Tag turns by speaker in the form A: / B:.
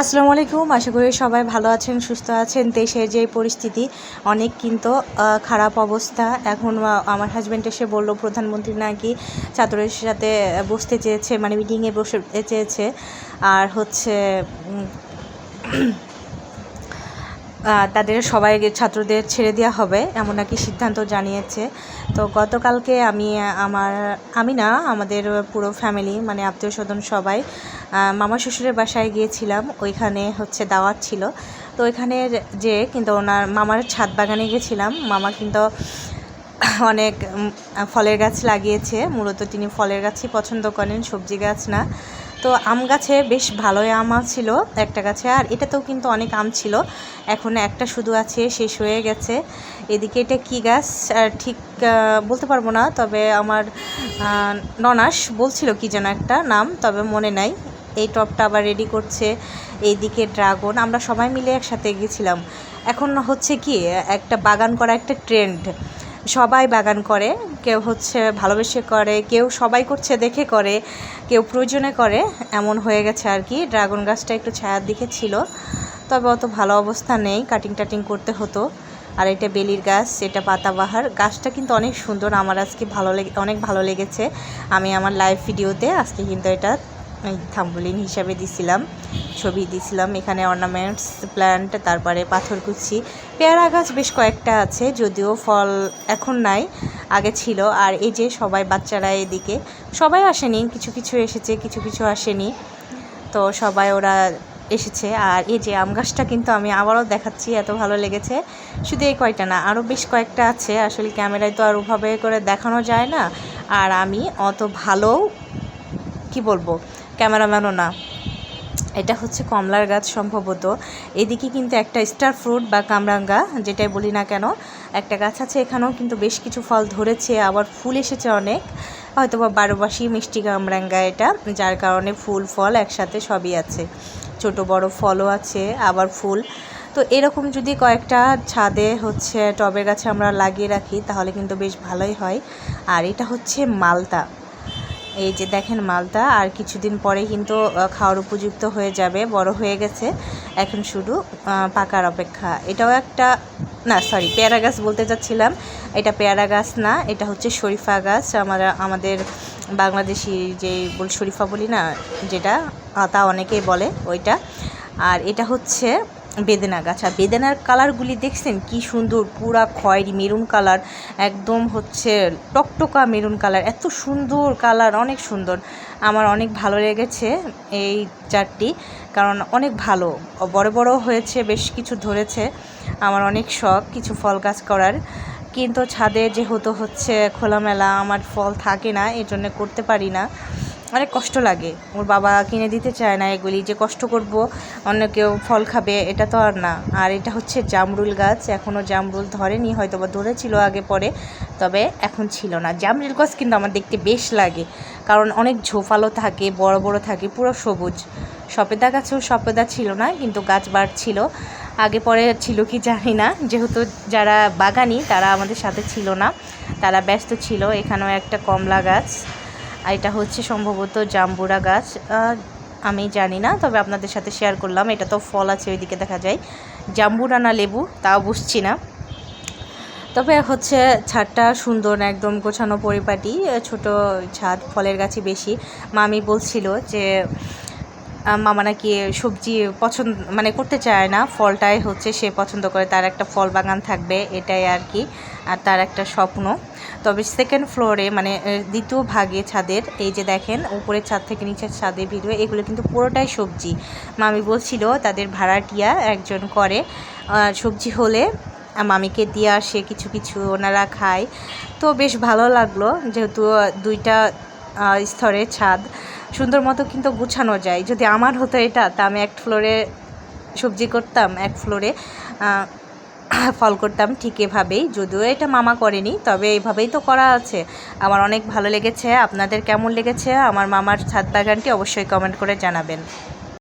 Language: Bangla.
A: আসসালামু আলাইকুম। আশা করি সবাই ভালো আছেন, সুস্থ আছেন। দেশের যে পরিস্থিতি, অনেক কিন্তু খারাপ অবস্থা। এখন আমার হাজব্যান্ড এসে বলল, প্রধানমন্ত্রী নাকি ছাত্রের সাথে বসতে চেয়েছে মানে মিটিংয়ে বসে চেয়েছে। আর হচ্ছে তাদের সবাই ছাত্রদের ছেড়ে দেওয়া হবে, এমন নাকি সিদ্ধান্ত জানিয়েছে। তো গতকালকে আমি, আমার, আমি না, আমাদের পুরো ফ্যামিলি মানে আত্মীয় স্বজন সবাই মামা শ্বশুরের বাসায় গিয়েছিলাম। ওইখানে হচ্ছে দাওয়াত ছিল। তো ওইখানে যে, কিন্তু ওনার মামার ছাদ বাগানে গেছিলাম। মামা কিন্তু অনেক ফলের গাছ লাগিয়েছে। মূলত তিনি ফলের গাছই পছন্দ করেন, সবজি গাছ না। তো আম গাছে বেশ ভালোই আম ছিল, একটা গাছে, আর এটাতেও কিন্তু অনেক আম ছিল। এখন একটা শুধু আছে, শেষ হয়ে গেছে। এদিকে এটা কি গাছ? ঠিক বলতে পারব না, তবে আমার ননাস বলছিল কি যেন একটা নাম, তবে মনে নাই। এই টপটা আবার রেডি করছে, এইদিকে ড্রাগন, আমরা সবাই মিলে একসাথে গেছিলাম। এখন হচ্ছে কি, একটা বাগান করা একটা ট্রেন্ড। সবাই বাগান করে, কেউ হচ্ছে ভালোবেসে করে, কেউ সবাই করছে দেখে করে, কেউ প্রয়োজনে করে, এমন হয়ে গেছে আর কি। ড্রাগন গাছটা একটু ছায়ার দিকে ছিল, তবে অত ভালো অবস্থা নেই কাটিং টাটিং করতে হতো। আর এটা বেলির গাছ, এটা পাতাবাহার। গাছটা কিন্তু অনেক সুন্দর, আমার আজকে ভালো লেগে, অনেক ভালো লেগেছে। আমি আমার লাইভ ভিডিওতে আজকে কিন্তু এটা থাম্বলিন হিসাবে দিছিলাম, ছবি দিছিলাম। এখানে অর্নামেন্টস প্ল্যান্ট তারপরে পাথরকুচি পেয়ারা গাছ বেশ কয়েকটা আছে, যদিও ফল এখন নাই, আগে ছিল। আর এই যে সবাই বাচ্চারা এদিকে, সবাই আসেনি, কিছু কিছু এসেছে, কিছু কিছু আসেনি। তো সবাই ওরা এসেছে। আর এই যে আম গাছটা কিন্তু আমি আবারও দেখাচ্ছি, এত ভালো লেগেছে। শুধু এই কয়টা না আরও বেশ কয়েকটা আছে। আসলে ক্যামেরায় তো আর ওভাবে করে দেখানো যায় না। আর আমি অত ভালো, কি বলব ক্যামেরাম্যানও না। এটা হচ্ছে কমলার গাছ সম্ভবত। এদিকে কিন্তু একটা স্টার ফ্রুট বা কামরাঙ্গা, যেটাই বলি না কেন, একটা গাছ আছে এখানেও কিন্তু বেশ কিছু ফল ধরেছে, আবার ফুল এসেছে অনেক। হয়তো বা বারোবাসী মিষ্টি কামরাঙ্গা এটা, যার কারণে ফুল, ফল একসাথে সবই আছে। ছোট বড় ফলও আছে, আবার ফুল। তো এরকম যদি কয়েকটা ছাদে হচ্ছে টবের গাছে আমরা লাগিয়ে রাখি, তাহলে কিন্তু বেশ ভালোই হয়। আর এটা হচ্ছে মালতা। এই যে দেখেন মালটা, আর কিছুদিন পরে কিন্তু খাওয়ার উপযুক্ত হয়ে যাবে, বড় হয়ে গেছে। এখন শুধু পাকার অপেক্ষা। এটাও একটা, না সরি পেয়ারা গাছ বলতে চাচ্ছিলাম এটা পেয়ারা গাছ না, এটা হচ্ছে শরীফা গাছ। আমরা, আমাদের বাংলাদেশি যে বল, শরীফা বলি না, যেটা, তা অনেকেই বলে ওইটা। আর এটা হচ্ছে বেদেনা গাছ। বেদেনার কালারগুলি দেখছেন? কি সুন্দর, পুরা খয়েরি মেরুন কালার, একদম হচ্ছে টকটকা মেরুন কালার। এত সুন্দর কালার, অনেক সুন্দর। আমার অনেক ভালো লেগেছে এই চারটি, কারণ অনেক ভালো। বড় বড় হয়েছে, বেশ কিছু ধরেছে। আমার অনেক শখ কিছু ফল গাছ করার। কিন্তু ছাদে যেহেতু হচ্ছে খোলামেলা, আমার ফল থাকে না এই জন্য করতে পারি না। অনেক কষ্ট লাগে। ওর বাবা কিনে দিতে চায় না এগুলি, যে কষ্ট করব, অন্য কেউ ফল খাবে, এটা তো আর না। আর এটা হচ্ছে জামরুল গাছ এখনও জামরুল ধরেনি হয়তো বা ধরেছিল আগে পরে, তবে এখন ছিল না। জামরুল গাছ কিন্তু আমার দেখতে বেশ লাগে, কারণ অনেক ঝোপালো থাকে, বড় বড় থাকে, পুরো সবুজ। সপেদা গাছেও সপেদা ছিল না, কিন্তু গাছ বাড়ছিল। আগে পরে ছিল কি জানি না, যেহেতু যারা বাগানি, তারা আমাদের সাথে ছিল না, তারা ব্যস্ত ছিল। এখানেও একটা কমলা গাছ। আর এটা হচ্ছে সম্ভবত জাম্বুরা গাছ। আমি জানি না, তবে আপনাদের সাথে শেয়ার করলাম। এটা তো ফল আছে, ওইদিকে দেখা যায়। জাম্বুরা না লেবু, তাও বুঝছি না। তবে হচ্ছে ছাদটা সুন্দর, একদম গোছানো পরিপাটি, ছোট ছাদ, ফলের গাছে বেশি। মামি বলছিল যে মামা নাকি সবজি পছন্দ মানে করতে চায় না, ফলটাই হচ্ছে সে পছন্দ করে, তার একটা ফল বাগান থাকবে, এটাই আর কি, আর তার একটা স্বপ্ন। তবে সেকেন্ড ফ্লোরে মানে দ্বিতীয় ভাগে ছাদের, এই যে দেখেন, উপরের ছাদ থেকে নিচের ছাদে ভিডিও এগুলো কিন্তু পুরোটাই সবজি। মামি বলছিল, তাদের ভাড়াটিয়া একজন করে সবজি হলে মামিকে দিয়ে আসে, কিছু কিছু ওনারা খায়। তো বেশ ভালো লাগল, যেহেতু দুইটা স্তরের ছাদ। সুন্দর মতো কিন্তু গুছানো যায়। যদি আমার হতো এটা, তা আমি এক ফ্লোরে সবজি করতাম, এক ফ্লোরে ফল করতাম, ঠিক এভাবেই। যদিও এটা মামা করেনি, তবে এভাবেই তো করা আছে। আমার অনেক ভালো লেগেছে, আপনাদের কেমন লেগেছে? আমার মামার ছাদ বাগানটি অবশ্যই কমেন্ট করে জানাবেন।